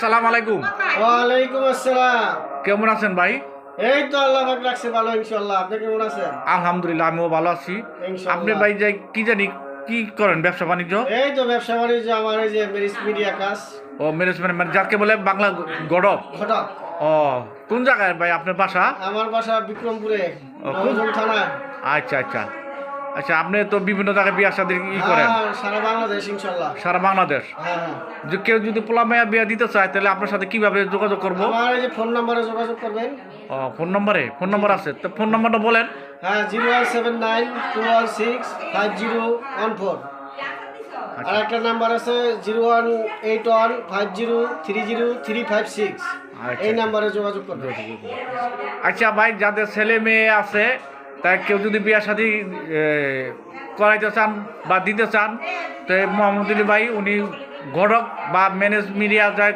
আসসালামু আলাইকুম। ওয়ালাইকুম আসসালাম। কেমন আছেন ভাই? এই তো আল্লাহ পাক রাখছে ভালো ইনশাআল্লাহ। আপনি কেমন আছেন? আলহামদুলিল্লাহ আমিও ভালো আছি। আপনি ভাই যাই কি জানি কি করেন ব্যবসা বাণিজ্য? এই তো ব্যবসা বাণিজ্য আমার এই যে মেরিস মিডিয়া কাজ। ও ম্যানেজমেন্ট মানে যাকে বলে বাংলা গড়ব? ঘটক ও কোন জায়গায় ভাই আপনার বাসা? আমার বাসা বিক্রমপুরে কোন- থানা আচ্ছা আচ্ছা। আচ্ছা আপনি তো বিভিন্ন জায়গায় বিয়া শাদী ই করেন। হ্যাঁ, সারা বাংলাদেশ ইনশাআল্লাহ। সারা বাংলাদেশ? হ্যাঁ হ্যাঁ। যে কেউ যদি পোলা মেয়া বিয়া দিতে চায় তাহলে আপনার সাথে কীভাবে যোগাযোগ করব? আমার এই যে ফোন নম্বরে যোগাযোগ করবেন। ও ফোন নম্বরে? ফোন নম্বর আছে? তো ফোন নম্বরটা বলেন। হ্যাঁ zero one seven nine two one six five zero one four. আর একটা নাম্বার আছে zero one eight one five zero three zero three five six. আচ্ছা। এই নাম্বারে যোগাযোগ করবেন। আচ্ছা ভাই যাদের ছেলে মেয়ে আছে তাই কেউ যদি বিয়া শাদি করাইতে চান বা দিতে চান, তো মোহাম্মদ ভাই, উনি ঘটক বা ম্যানেজ মিডিয়া যায়